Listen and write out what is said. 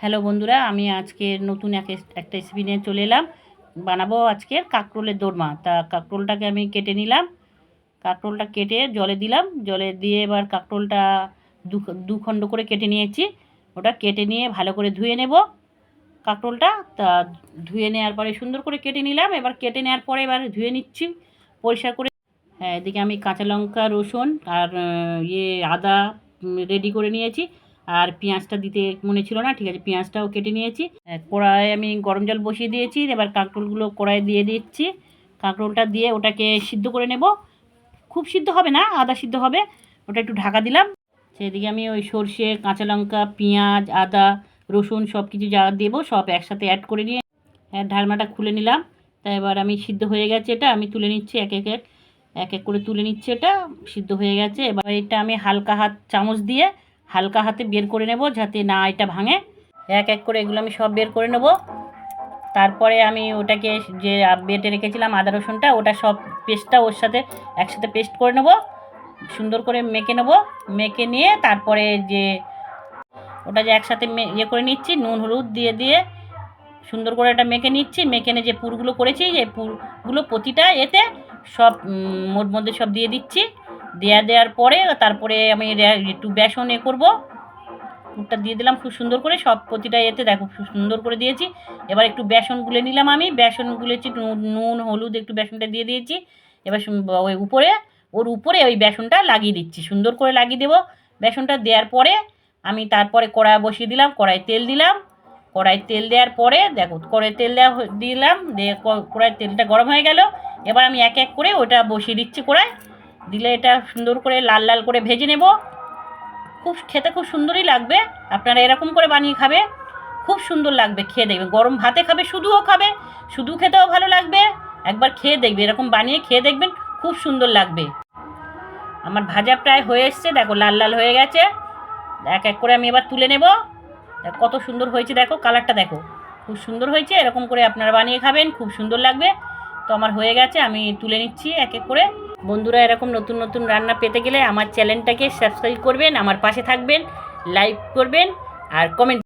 Hello বন্ধুরা, আমি আজকে নতুন এক একটা রেসিপি নিয়ে চলে এলাম। বানাবো আজকের কাঁকরোলের দোরমা। তা কাঁকরোলটাকে আমি কেটে নিলাম। কাঁকরোলটা কেটে জলে দিলাম। জলে দিয়ে এবার কাঁকরোলটা দু দু খণ্ড করে কেটে নিয়েছি। ওটা কেটে নিয়ে ভালো করে ধুয়ে নেব কাঁকরোলটা। তা ধুয়ে নেওয়ার পরে সুন্দর করে কেটে নিলাম। এবার কেটে নেওয়ার পরে এবার ধুয়ে নিচ্ছি। পরিষ্কার করে হ্যাঁ এদিকে আমি কাঁচা লঙ্কা, রসুন আর ইয়ে আদা রেডি করে নিয়েছি। আর পেঁয়াজটা দিতে মনে ছিল না ঠিক আছে পেঁয়াজটাও কেটে নিয়েছি। আহ, কড়াইয়ে আমি গরম জল বসিয়ে দিয়েছি এবার কাঁকরোলগুলো কড়াইয়ে দিয়ে দিচ্ছি। কাঁকরোলটা দিয়ে ওটাকে সিদ্ধ করে নেব। খুব সিদ্ধ হবে না আদা সিদ্ধ হবে ওটা একটু ঢাকা দিলাম। সেদিকে আমি ওই সর্ষে কাঁচা লঙ্কা পেঁয়াজ আদা রসুন সব কিছু যা দেবো সব একসাথে অ্যাড করে নিয়ে ঢাকনাটা খুলে নিলাম। তা এবার আমি সিদ্ধ হয়ে গেছে এটা আমি তুলে নিচ্ছি এক এক এক এক এক করে তুলে নিচ্ছি এটা সিদ্ধ হয়ে গেছে। এবার এটা আমি হালকা হাত চামচ দিয়ে হালকা হাতে বের করে নেব যাতে না এটা ভাঙে। এক এক করে এগুলো আমি সব বের করে নেব। তারপরে আমি ওটাকে যে বেটে রেখেছিলাম আদা রসুনটা, ওটা সব পেস্টটা ওর সাথে একসাথে পেস্ট করে নেব। সুন্দর করে মেখে নেব। মেখে নিয়ে তারপরে যে ওটা যে একসাথে ইয়ে করে নিচ্ছি, নুন, হলুদ দিয়ে দিয়ে সুন্দর করে এটা মেখে নিচ্ছি। মেখে নিয়ে যে পুরগুলো করেছি, যে পুরগুলো প্রতিটা এতে সব মোট মধ্যে সব দিয়ে দিচ্ছি। দেয়া দেওয়ার পরে তারপরে আমি একটু বেসন এ করব। পুরটা দিয়ে দিলাম খুব সুন্দর করে, সব প্রতিটা এতে দেখো খুব সুন্দর করে দিয়েছি। এবার একটু বেসন গুলে নিলাম আমি, বেসন গুলেছি নুন হলুদ একটু বেসনটা দিয়ে দিয়েছি। এবার ওই উপরে, ওর উপরে ওই বেসনটা লাগিয়ে দিচ্ছি, সুন্দর করে লাগিয়ে দেবো। বেসনটা দেওয়ার পরে আমি তারপরে কড়াই বসিয়ে দিলাম কড়াই তেল দিলাম। কড়াই তেল দেওয়ার পরে দেখো কড়াই তেল দেওয়া দিলাম, দিয়ে কড়াই তেলটা গরম হয়ে গেল। এবার আমি এক এক করে ওটা বসিয়ে দিচ্ছি কড়াই। দিলে এটা সুন্দর করে লাল লাল করে ভেজে নেব। খুব খেতে খুব সুন্দরই লাগবে। আপনারা এরকম করে বানিয়ে খাবে। খুব সুন্দর লাগবে, খেয়ে দেখবে। গরম ভাতে খাবে, শুধুও খাবে, শুধু খেতেও ভালো লাগবে। একবার খেয়ে দেখবে, এরকম বানিয়ে খেয়ে দেখবেন, খুব সুন্দর লাগবে। আমার ভাজা প্রায় হয়ে এসছে, দেখো লাল লাল হয়ে গেছে। এক এক করে আমি এবার তুলে নেব। কত সুন্দর হয়েছে, দেখো কালারটা দেখো। খুব সুন্দর হয়েছে, এরকম করে আপনারা বানিয়ে খাবেন, খুব সুন্দর লাগবে। তো আমার হয়ে গেছে, আমি তুলে নিচ্ছি এক এক করে। বন্ধুরা এরকম নতুন নতুন রান্না পেতে গেলে আমার চ্যানেলটাকে সাবস্ক্রাইব করবেন, আমার পাশে থাকবেন লাইক করবেন, আর কমেন্ট